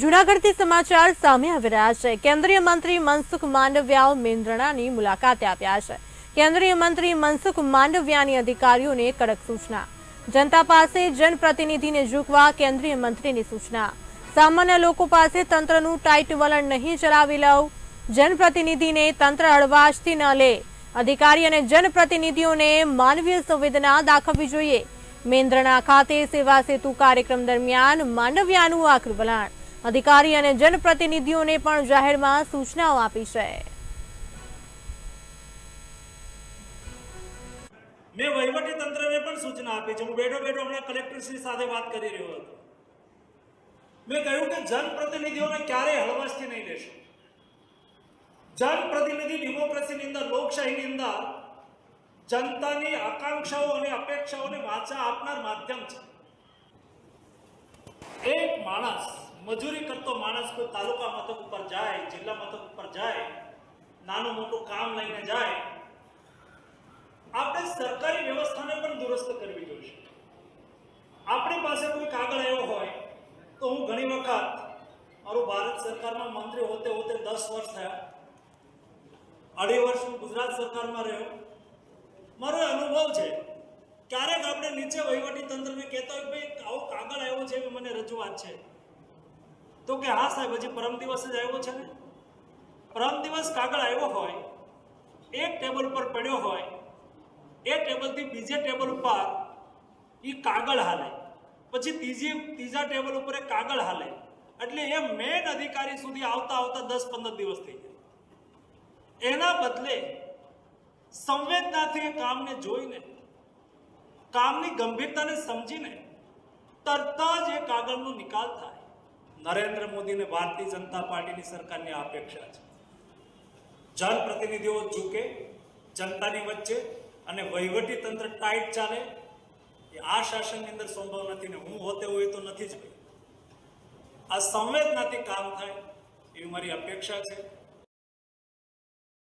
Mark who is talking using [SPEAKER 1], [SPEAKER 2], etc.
[SPEAKER 1] જૂનાગઢથી સમાચાર સામે આવી રહ્યા છે. કેન્દ્રીય મંત્રી મનસુખ માંડવિયા મેન્દ્રણાની મુલાકાતે આવ્યા છે. કેન્દ્રીય મંત્રી મનસુખ માંડવિયાની અધિકારીઓને કડક સૂચના. જનતા પાસે જનપ્રતિનિધિને ઝૂકવા કેન્દ્રીય મંત્રીની સૂચના. સામાન્ય લોકો પાસે તંત્રનું ટાઈટ વલણ નહીં ચલાવી લઉં. જનપ્રતિનિધિને તંત્ર હળવાશથી ન લે. અધિકારી અને જનપ્રતિનિધિઓને માનવીય સંવેદના દાખવવી જોઈએ. મેંદ્રણા ખાતે સેવા સેતુ કાર્યક્રમ દરમિયાન માંડવિયાનું આકરું વલણ. અધિકારી અને જનપ્રતિનિધિઓને પણ જાહેરમાં સૂચનાઓ આપી છે.
[SPEAKER 2] મેં વહીવટી તંત્રને પણ સૂચના આપી છે. હું બેઠો બેઠો હમણાં કલેક્ટરશ્રી સાથે વાત કરી રહ્યો હતો. મેં કહ્યું કે જનપ્રતિનિધિઓને ક્યારેય હળવાશથી નહીં લેશો. જનપ્રતિનિધિ ડેમોક્રેસીની અંદર, લોકશાહીની અંદર જનતાની આકાંક્ષાઓ અને અપેક્ષાઓને વાચા આપનાર માધ્યમ છે. એક માણસ મજૂરી કરતો માણસ કોઈ તાલુકા મથક ઉપર જાય, જિલ્લા મથક ઉપર જાય, નાનું મોટું કામ લઈને જાય, આપણે સરકારી વ્યવસ્થાને પણ દુરસ્ત કરવી જોઈશે. આપણી પાસે કોઈ કાગળ આવ્યો હોય તો હું ઘણી વખત મારું ભારત સરકારમાં મંત્રી હોતે હોતે દસ વર્ષ થયા. અઢી વર્ષ હું ગુજરાત સરકારમાં રહ્યો. મારો અનુભવ છે, ક્યારેક આપણે નીચે વહીવટી તંત્રને કહેતા હોય ભાઈ, આવો કાગળ આવ્યો છે, એવી મને રજૂઆત છે. તો કે હા સાહેબ, હજી પરમ દિવસ જ આવ્યો છે ને? પરમ દિવસ કાગળ આવ્યો હોય, એક ટેબલ પર પડ્યો હોય, એ ટેબલથી બીજે ટેબલ ઉપર એ કાગળ હાલે. પછી ત્રીજી, ત્રીજા ટેબલ ઉપર એ કાગળ હાલે. એટલે એ મેન અધિકારી સુધી આવતા આવતા દસ પંદર દિવસ થઈ જાય. એના બદલે સંવેદનાથી કામને જોઈને, કામની ગંભીરતાને સમજીને તરત જ એ કાગળનો નિકાલ થાય. નરેન્દ્ર મોદીને ભારતીય જનતા પાર્ટીની સરકારની અપેક્ષા છે. જનપ્રતિનિધિઓ ઝૂકે, જનતાની વચ્ચે અને વહીવટી તંત્ર ટાઈટ ચાલે. એ આ શાસનની અંદર સંભવ નથી ને હું હોતે હોય તો નથી જ આ સંવેદનાથી કામ થાય એવી મારી અપેક્ષા છે.